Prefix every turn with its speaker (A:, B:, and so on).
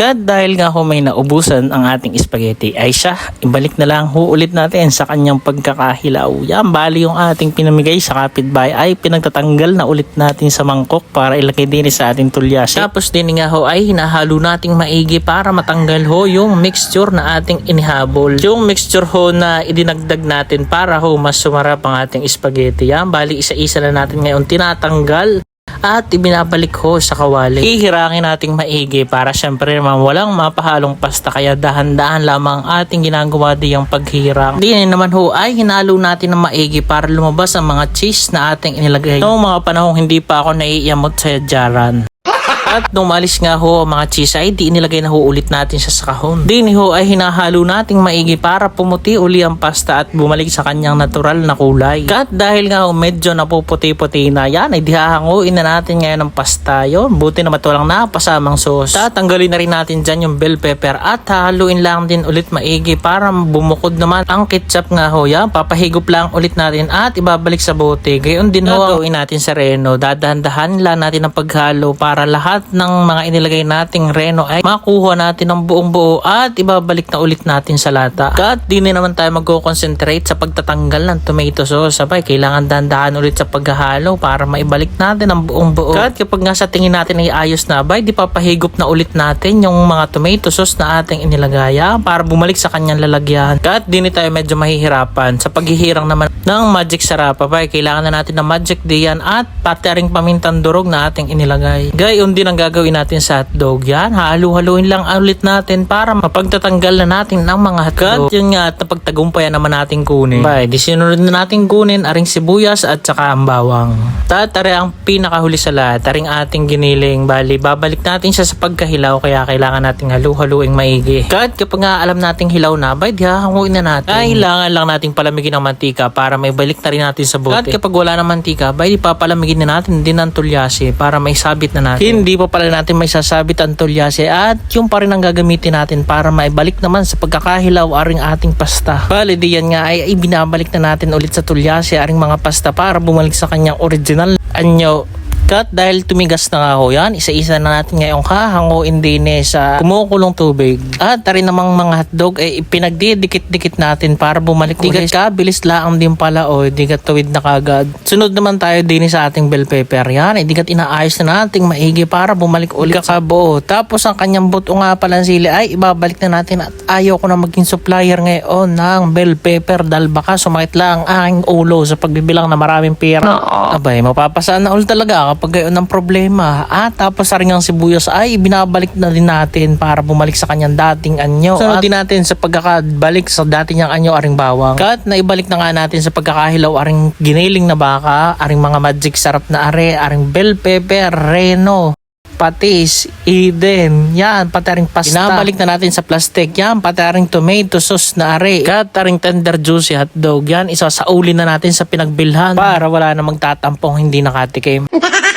A: Kat dahil nga ho may naubusan ang ating spaghetti ay siya, ibalik na lang ho ulit natin sa kanyang pagkakahilaw. Yan, bali yung ating pinamigay sa kapitbahay ay pinagtatanggal na ulit natin sa mangkok para ilagay din sa ating tulyasi. Tapos din nga ho ay hinahalo nating maigi para matanggal ho yung mixture na ating inihabol. Yung mixture ho na idinagdag natin para ho mas sumarap ang ating spaghetti. Yan, bali isa-isa na natin ngayon tinatanggal at ibinabalik ho sa kawali. Ihirangin nating maigi para syempre naman walang mapahalong pasta kaya dahan-dahan lamang ating ginagawa diyang paghirang. Di naman ho ay hinalo natin ng maigi para lumabas ang mga cheese na ating inilagay. Noong mga panahong hindi pa ako naiiyamot sa jaran. At nung malis nga ho ang mga cheese ay di inilagay na ho ulit natin siya sa kahon. Din ho ay hinahalo nating maigi para pumuti uli ang pasta at bumalik sa kanyang natural na kulay. At dahil nga ho medyo napuputi-puti na yan ay dihahanguin na natin ngayon ang pasta yon. Buti na matulang napasamang sauce. Tatanggalin na rin natin dyan yung bell pepper at haluin lang din ulit maigi para bumukod naman ang ketchup nga ho yan. Papahigop lang ulit natin at ibabalik sa bote. Gayon din ho gawin natin sa reno. Dadahan-dahan lang natin ang paghalo para lahat ng mga inilagay nating reno ay makuha natin ng buong buo at ibabalik na ulit natin sa lata. At di na naman tayo mag-concentrate sa pagtatanggal ng tomato sauce. Sabay, kailangan dandahan ulit sa paghahalo para maibalik natin ang buong buo. At kapag nga sa tingin natin ay ayos na, bay, di papahigop na ulit natin yung mga tomato sauce na ating inilagaya para bumalik sa kanyang lalagyan. At di na tayo medyo mahihirapan sa paghihirang naman ng magic sarapa. Bay, kailangan na natin ng magic diyan at pati ring pamintang durog na ating inilagay. Gayon din ang gagawin natin sa hotdog. Yan, halu-haluin lang ulit natin para mapagtatanggal na natin ng mga hotdog. At yun nga, napagtagumpayan naman natin kunin. Bay, di na natin kunin aring sibuyas at saka ang bawang. Tatari ang pinakahuli sa lahat, aring ating giniling. Bali, babalik natin siya sa pagkahilaw kaya kailangan nating halu-haluing maigi. Kahit kapag nga alam nating hilaw na, bay, di hahanguin na natin. Kailangan lang nating palamigin ng mantika para may balik na rin natin sa bote. At kapag wala ng mantika, bay, di papalamigin na natin din ng tulyase para may sabit na natin. Hindi pa pala natin may sasabit ang tulyase at yung pa rin ang gagamitin natin para maibalik naman sa pagkakahilaw aring ating pasta. Bali, di yan nga ay ibinabalik na natin ulit sa tulyase aring mga pasta para bumalik sa kanyang original anyo Kat dahil tumigas na nga ho yan, isa-isa na natin ngayong hahanguin din eh sa kumukulong tubig. At rin namang mga hotdog ay pinagdidikit-dikit natin para bumalik ulit. ka, bilis lang din pala o di ka tuwid na kagad. Sunod naman tayo din sa ating bell pepper yan. Hindi ka inaayos na nating maigi para bumalik ulit sa kabuo. Tapos ang kanyang buto nga pala sili ay ibabalik na natin at ayaw ko na maging supplier ngayon ng bell pepper dahil baka sumakit lang ang aking ulo sa pagbibilang na maraming pera. Abay, mapapasaan na ulit talaga kapag gayon ng problema. At tapos sa ring ang sibuyas ay binabalik na din natin para bumalik sa kanyang dating anyo. Sunod din natin sa pagkakabalik sa dati niyang anyo aring bawang. Kat na ibalik na nga natin sa pagkakahilaw aring giniling na baka, aring mga magic sarap na are, aring bell pepper, reno, patis, eden, yan, pati pasta. Binabalik na natin sa plastic, yan, pati tomato sauce na are, kat ring tender juicy hotdog, yan, isa sa uli na natin sa pinagbilhan para wala na magtatampong hindi nakatikim.